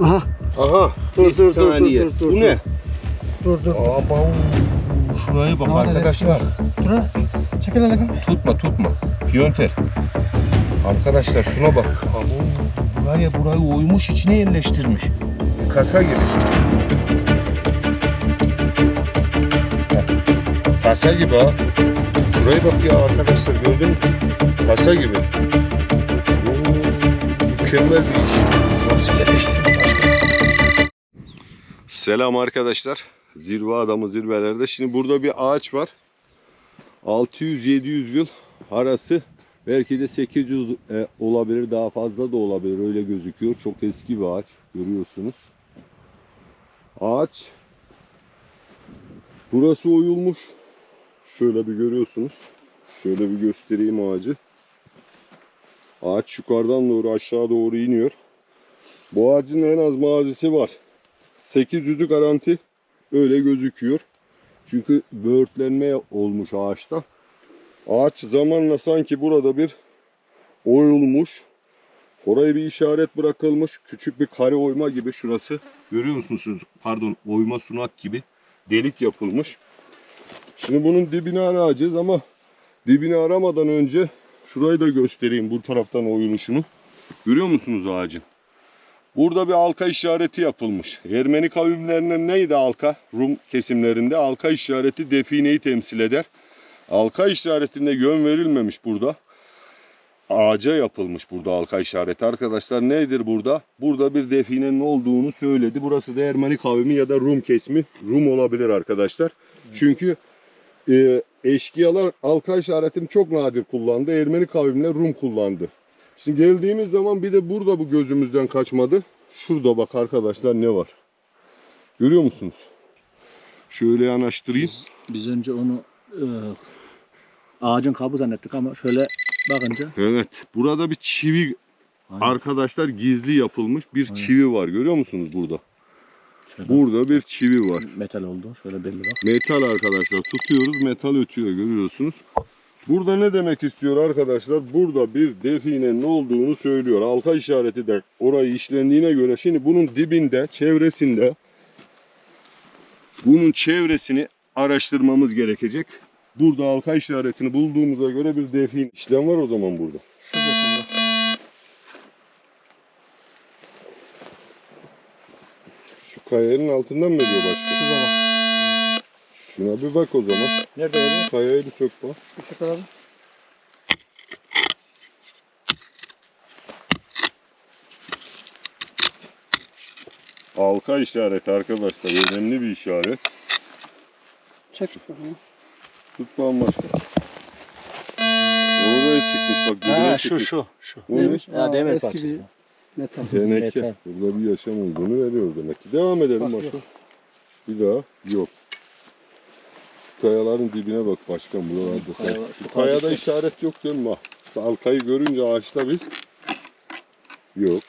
Aha. Aha. Dur, dur, dur, saniye. dur, dur, Bu dur. ne? Dur dur. Aba. Şuraya bak arkadaşlar. Dur. Çekil hele. Tutma tutma. Piyonter. Arkadaşlar şuna bak. Abo. Buraya burayı oymuş içine yerleştirmiş. Kasa gibi. Kasa gibi ha. Şuraya bak ya arkadaşlar gördün mü? Kasa gibi. Oo, mükemmel bir iş. Selam arkadaşlar. Zirve adamı zirvelerde. Şimdi burada bir ağaç var. 600-700 yıl arası belki de 800 e, olabilir daha fazla da olabilir öyle gözüküyor. Çok eski bir ağaç görüyorsunuz. Ağaç burası oyulmuş. Şöyle bir görüyorsunuz. Şöyle bir göstereyim ağacı. Ağaç yukarıdan doğru aşağı doğru iniyor. Bu ağacın en az mazisi var. 800'ü garanti öyle gözüküyor. Çünkü böğürtlenme olmuş ağaçta. Ağaç zamanla sanki burada bir oyulmuş. Oraya bir işaret bırakılmış. Küçük bir kare oyma gibi şurası. Görüyor musunuz? Pardon oyma sunak gibi delik yapılmış. Şimdi bunun dibini arayacağız ama dibini aramadan önce şurayı da göstereyim bu taraftan oyuluşunu. Görüyor musunuz ağacın? Burada bir halka işareti yapılmış. Ermeni kavimlerinin neydi halka? Rum kesimlerinde halka işareti defineyi temsil eder. Halka işaretinde yön verilmemiş burada. Ağaca yapılmış burada halka işareti. Arkadaşlar nedir burada? Burada bir definenin olduğunu söyledi. Burası da Ermeni kavmi ya da Rum kesimi. Rum olabilir arkadaşlar. Çünkü e, eşkıyalar halka işaretini çok nadir kullandı. Ermeni kavimler Rum kullandı. Şimdi geldiğimiz zaman bir de burada bu gözümüzden kaçmadı. Şurada bak arkadaşlar ne var. Görüyor musunuz? Şöyle yanaştırayım. Biz önce onu e, ağacın kabı zannettik ama şöyle bakınca Evet. Burada bir çivi Aynen. arkadaşlar gizli yapılmış bir Aynen. çivi var. Görüyor musunuz burada? şöyle Burada bir çivi var. metal oldu. Şöyle belli bak. Metal arkadaşlar. Tutuyoruz metal ötüyor görüyorsunuz. Burada ne demek istiyor arkadaşlar? Burada bir definenin olduğunu söylüyor. Halka işareti de orayı işlendiğine göre şimdi bunun dibinde, çevresinde bunun çevresini araştırmamız gerekecek. Burada halka işaretini bulduğumuza göre bir defin işlem var o zaman burada. Şurada Şu kayanın altından mı ediyor başka? Şurada bak. Şuna bir bak o zaman. Nerede öyle? Kayayı bir sök bak. Şu çekil abi. Halka işareti arkadaşlar. Önemli bir işaret. Çek. bakalım. Tut bambaşka. Oraya çıkmış bak. Ha şu çıkmış. şu şu. O ne? Aa, demir eski parçası. bir metal. Teneke. Metal. Burada bir yaşam olduğunu veriyor demek ki. Devam edelim Bak, başka. yok. Bir daha yok. Şu kayaların dibine bak başkan buralarda. Sen. kaya- Şu kayada işaret yok değil mi? Bak. Halkayı görünce ağaçta biz yok.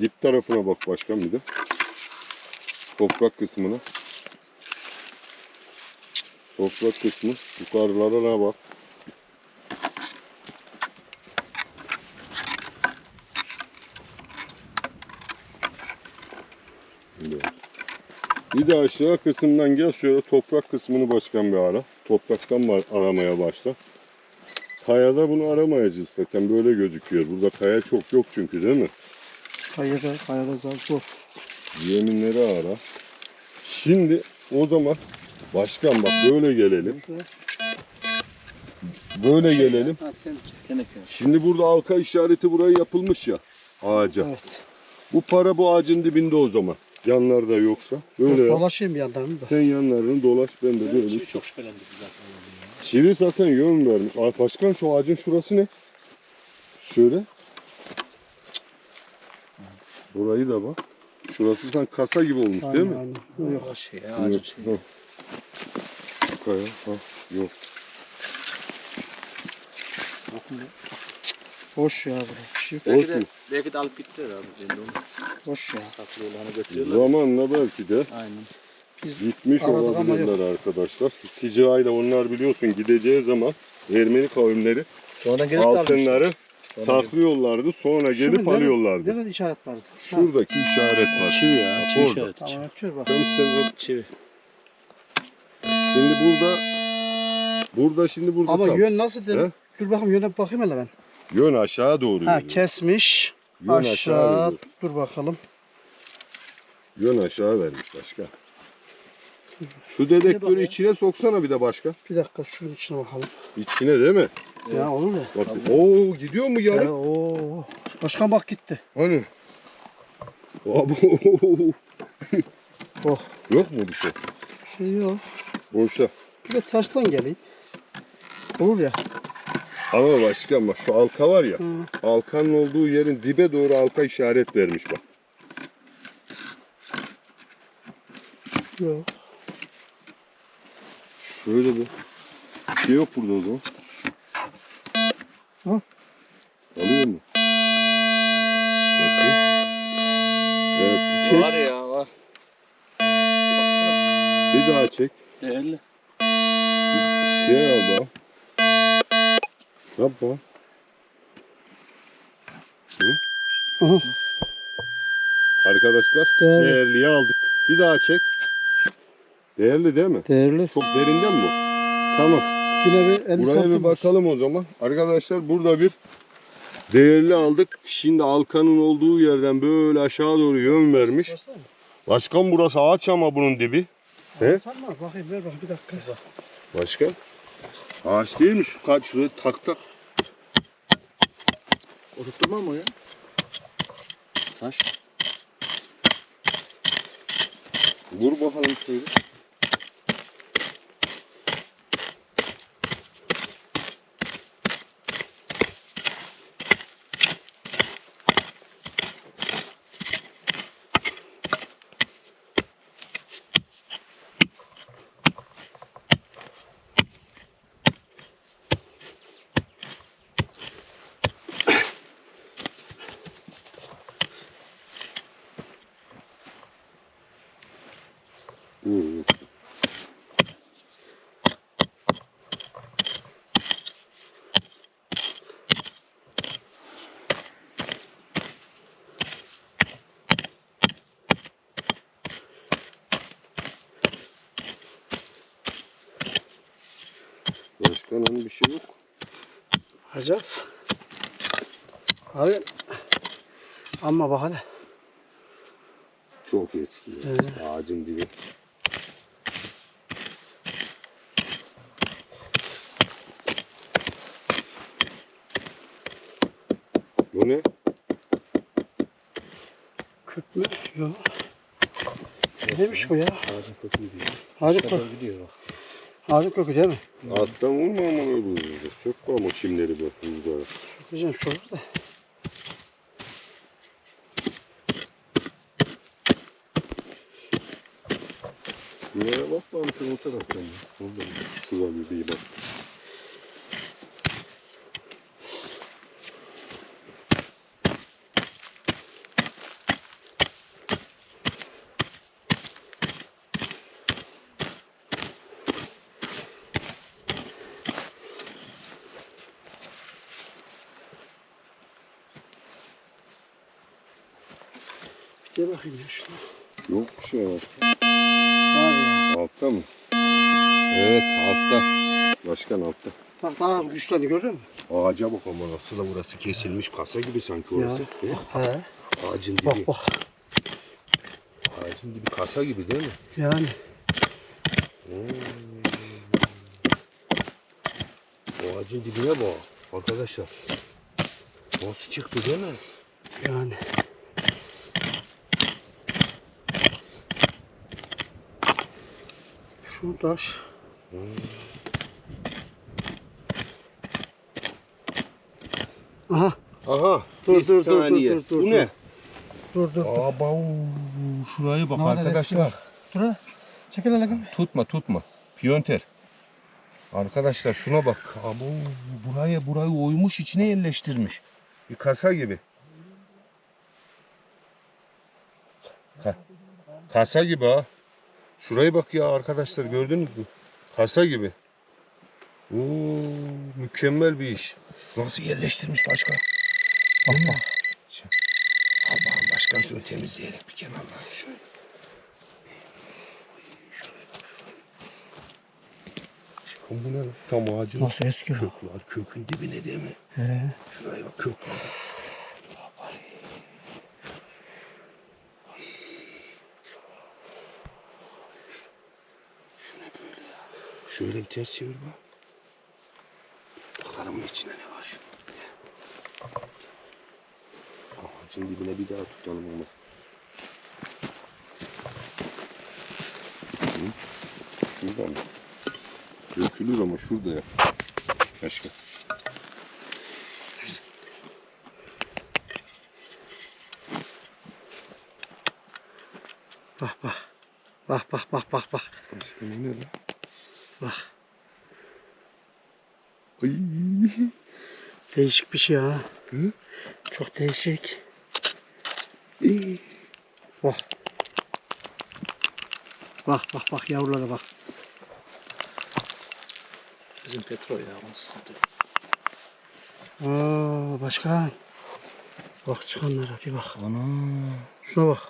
Dip tarafına bak başkan bir de. Toprak kısmına. Toprak kısmı. Yukarılarına bak. Böyle. Bir de aşağı kısımdan gel şöyle toprak kısmını başkan bir ara. Topraktan aramaya başla. Kayada bunu aramayacağız zaten böyle gözüküyor. Burada kaya çok yok çünkü değil mi? Kayada, kayada zar zor. Yeminleri ara. Şimdi o zaman başkan bak böyle gelelim. Böyle gelelim. Şimdi burada halka işareti buraya yapılmış ya ağaca. Evet. Bu para bu ağacın dibinde o zaman. Yanlarda yoksa. Böyle yap. Dolaşayım yandan da. Sen yanlarını dolaş ben de böyle. Çivi çok şüphelendik zaten. Çivi zaten yön vermiş. Aa, Başkan şu ağacın şurası ne? Şöyle. Burayı da bak. Şurası sen kasa gibi olmuş değil mi? Aynen, aynen. Yok. O şey ağacın Yok. şey. Hı. Şu Kaya. Ha, yok. Boş ya bura. Bir şey yok. Boş Belki de, mu? belki de alıp gittiler abi. Ben de onu Boş ya. saklı götürüyorlar. Zamanla belki de Aynen. Biz gitmiş Aradık ama olabilirler arkadaşlar. Ticayla onlar biliyorsun gideceği zaman Ermeni kavimleri Sonradan gelip de almışlar. altınları saklıyorlardı. Sonra gelip? Nerede- alıyorlardı. Nerede işaret vardı? Ha, Şuradaki işaret var. Çivi ya. Çivi Orada. işareti. Tamam ötüyor bak. Tam sen- Çivi. Şimdi burada burada şimdi burada Ama tam. yön nasıl dedim? Dur bakayım yöne bir bakayım hele ben. Yön aşağı doğru Ha kesmiş. Yön aşağı aşağı. veriyor. Dur bakalım. Yön aşağı vermiş başka. Şu dedektörü içine soksana bir de başka. Bir dakika şunun içine bakalım. İçine değil mi? Ya olur mu? Bak, Oo gidiyor mu yarı? Ya, oo. Başkan bak gitti. Hani? Oh. Yok mu bir şey? Şey yok. Boşa. Bir de tersten geleyim. Olur ya. Ama başkan bak şu alka var ya. Hı. Alkanın olduğu yerin dibe doğru alka işaret vermiş bak. Yok. Şöyle bir bir şey yok burada o zaman. Hı. Alıyor mu? Bakayım. Evet bir çek. Var ya var. Bir daha çek. Değerli. Şey al daha. Yap bak. Aha. Arkadaşlar Değerli. değerliyi aldık. Bir daha çek. Değerli değil mi? Değerli. Çok derinden mi bu? Tamam. Yine bir 50 Buraya santim bir var. bakalım o zaman. Arkadaşlar burada bir değerli aldık. Şimdi Alkan'ın olduğu yerden böyle aşağı doğru yön vermiş. Baksana. Başkan burası ağaç ama bunun dibi. He? Tamam bakayım ver bakayım bir dakika. Başkan. Ağaç değil mi? Şu kaç şuraya tak tak. Oturtturmam mı ya? Taş. Vur bakalım şöyle. Vur vur. Başkan hani bir şey yok. Bakacağız. Hadi. Ama bak hadi. Çok eski. ya. Evet. Ağacın dibi. Bu ne? Küp mü? Yok. Neymiş bu ya? Ağacın kökü gidiyor. Ağacın kökü. gidiyor bak. Ağacın kökü değil mi? Alttan vurma ama öyle vuracağız. Sökme ama çimleri bak. Burada. Bakacağım şu olur da. Şuraya bak lan o taraftan. ya. Oradan. Şurada bir bak. De bakayım ya şuna. Yok bir şey var. Var ya. Altta mı? Evet altta. Başkan altta. Bak daha güçlendi gördün mü? Ağaca bak ama nasıl da burası kesilmiş kasa gibi sanki orası. He? He. Ağacın dibi. Bak bak. Ağacın dibi kasa gibi değil mi? Yani. O ağacın dibine bak arkadaşlar. Nasıl çıktı değil mi? Yani. Şu taş. Aha. Aha. Dur, dur, dur, dur, dur, dur, Bu ne? Dur dur. Aba şuraya bak Ne arkadaşlar. Dur hadi. Çekil hele. Tutma tutma. Piyonter. Arkadaşlar şuna bak. Abo buraya burayı oymuş içine yerleştirmiş. Bir kasa gibi. Ka- kasa gibi ha. Şuraya bak ya arkadaşlar gördünüz mü? Kasa gibi. Oo, mükemmel bir iş. Nasıl yerleştirmiş başka? Allah'ım başkan şunu temizleyelim bir kenarlarını şöyle. Bu ne? Tam ağacın Nasıl eski var. Kökün dibine değil mi? He. Şuraya bak kök var. Şu ne böyle ya? Şöyle bir ters çevir bak. Bakalım içine ne var şu. Ağacın dibine bir daha tutalım onu. Şurada mı? Dökülür ama şurada ya. Başka. Bak bak. Bak bak bak bak bak. Başka ne lan? Bak. Değişik bir şey ha. Hı? Çok değişik. Bak. Bak bak bak yavrulara bak. Bizim petrol ya. Onu sıkıntı. Aa başkan. Bak çıkanlara bir bak. Ana. Şuna bak.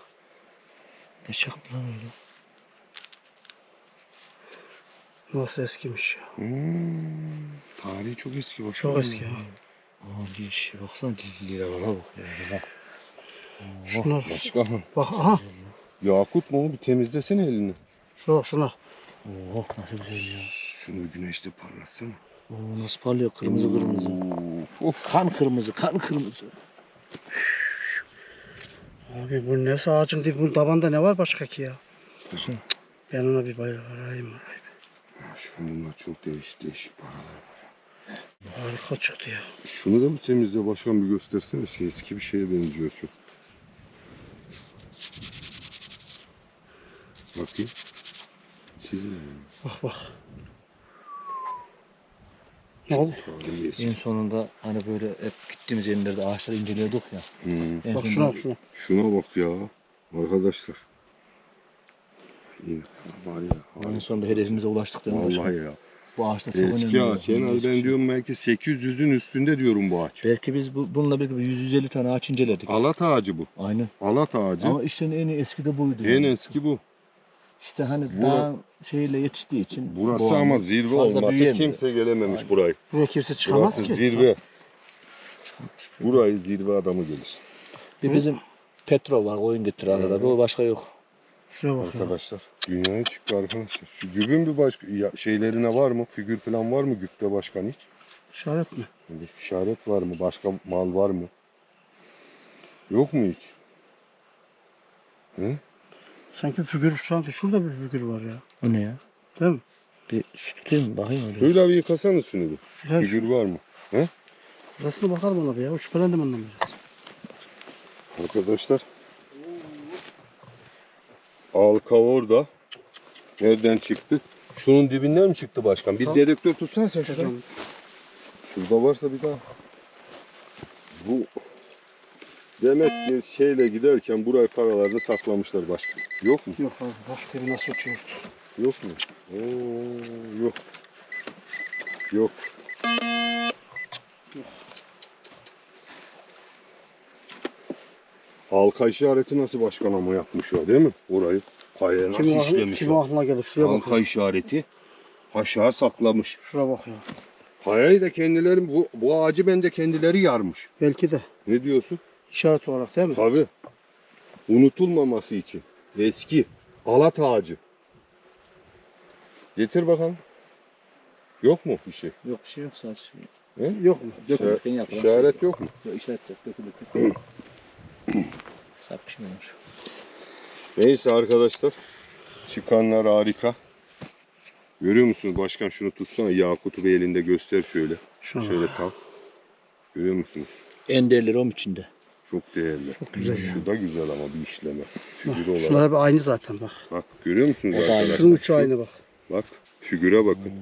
Ne çıktı lan öyle? Nasıl eskimiş ya. Hmm. Tarihi çok eski başka. Çok eski ha. Aa diş. Baksana lira bana bak. Ya, bak. Şunlar. Başka mı? Bak aha. Yakut mu? Bir temizlesene elini. Şuna bak şuna. Oh nasıl güzel ya. Şunu bir güneşte parlatsana. Oo nasıl parlıyor kırmızı kırmızı. Of, of. Kan kırmızı, kan kırmızı. Abi bu ne ağacın dibi bunun tabanda ne var başka ki ya? Ben ona bir bayağı arayayım arayayım. Başkan bunlar çok değişik değişik paralar. Harika çıktı ya. Şunu da mı temizle başkan bir göstersene. Şey, eski bir şeye benziyor çok. Bakayım. Çizim mi? Bak bak. Ne oldu? Tarihi eski. En sonunda hani böyle hep gittiğimiz yerlerde ağaçları inceliyorduk ya. Hmm. En Bak sonunda şuna bak şuna. Şuna bak ya. Arkadaşlar. İyi. Var ya. En sonunda hedefimize ulaştık değil mi? başkanım? Vallahi ya. Bu ağaçlar çok Eski önemli. ağaç. Az ben diyorum belki 800'ün üstünde diyorum bu ağaç. Belki biz bu, bununla birlikte 150 tane ağaç inceledik. Alat ağacı bu. Aynen. Alat ağacı. Ama işlerin en eski de buydu. En yani. eski bu. İşte hani Bura- dağ şeyle yetiştiği için. Burası bu ama ağaç zirve fazla olması büyüyemiyor. kimse gelememiş burayı. Buraya kimse çıkamaz Burası ki. zirve. Burayı zirve adamı gelir. Bir bizim petrol var koyun getir arada. Bu başka yok. Şuraya bak ya. Arkadaşlar dünyaya çıktı arkadaşlar. Şu gübün bir başka ya, şeylerine var mı? Figür falan var mı güpte başkan hiç? İşaret mi? Bir işaret var mı? Başka mal var mı? Yok mu hiç? Hı? Sanki figür sanki şurada bir figür var ya. O ne ya? Değil mi? Bir şu tutayım mı? Bakayım öyle. Şöyle bir yıkasanız şunu bir. Ya, Figür var mı? Burasına bakalım ona bir ya. Şüphelendim ondan biraz. Arkadaşlar. Alkavor da nereden çıktı? Şunun dibinden mi çıktı başkan? Bir Tamam. dedektör tutsana sen şuradan. Hocam, Şurada varsa bir daha. Bu demek ki şeyle giderken buraya paralarını saklamışlar başkan. Yok mu? Yok abi. Bak tabi nasıl oturuyor. Yok mu? Oo, yok. Yok. Halka işareti nasıl başkan ama yapmış ya değil mi? Orayı kayaya nasıl Kim, işlemiş kim ya? aklına gelir? Şuraya bak. Halka işareti aşağı saklamış. Şuraya bak ya. Kayayı da kendileri bu, bu ağacı bence kendileri yarmış. Belki de. Ne diyorsun? işaret olarak değil mi? Tabi. Unutulmaması için. Eski. Alat ağacı. Getir bakalım. Yok mu bir şey? Yok bir şey yok sadece. Yok mu? Dökülürken yapılan İşaret şey yok mu? Yok işaret yok. Dökülürken. Sap bir olmuş. Neyse arkadaşlar. Çıkanlar harika. Görüyor musunuz başkan şunu tutsana Yakut'u bir elinde göster şöyle. Şuna. Şöyle tam. Görüyor musunuz? En değerleri onun içinde. Çok değerli. Çok güzel. Şu da güzel ama bir işleme. Figür olarak. Şunlara bir aynı zaten bak. Bak görüyor musunuz O arkadaşlar? Şunun uçu aynı bak. Bak figüre bakın.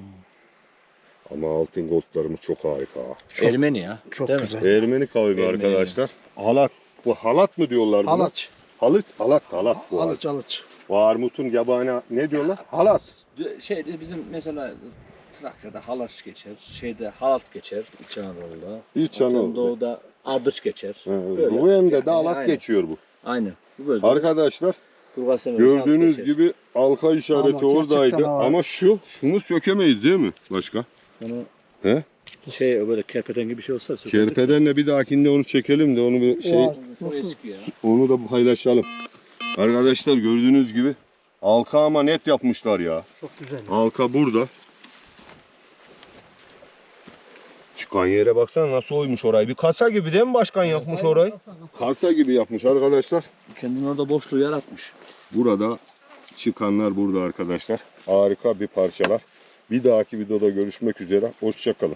Ama altın goldlarımız çok harika. ha. Ermeni ya. Çok güzel. Ermeni kavmi Ermeni. arkadaşlar. Halat. Bu halat mı diyorlar buna? Alaç. Halıç, halat, halat bu. Halat. Alıç alıç. Bu armutun yabani ne diyorlar? Halat. Şeyde bizim mesela Trakya'da halat geçer, şeyde halat geçer İç Anadolu'da. İç Anadolu'da. Doğuda ardıç geçer. Böyle. bu hem de dağlak aynen. geçiyor bu. Aynen. Bu bölge. Arkadaşlar gördüğünüz gibi alka işareti Ama oradaydı ama şu şunu sökemeyiz değil mi başka? Onu He? Şey böyle kerpeten gibi bir şey olsa. Kerpedenle bir dahakinde onu çekelim de onu bir şey O- Çok eski ya. onu da paylaşalım. Arkadaşlar gördüğünüz gibi alka ama net yapmışlar ya. Çok güzel. Halka burada. Çıkan yere baksana nasıl oymuş orayı. Bir kasa gibi değil mi başkan yapmış orayı? Kasa gibi yapmış arkadaşlar. Kendini orada boşluğu yaratmış. Burada çıkanlar burada arkadaşlar. Harika bir parçalar. Bir dahaki videoda görüşmek üzere. Hoşçakalın.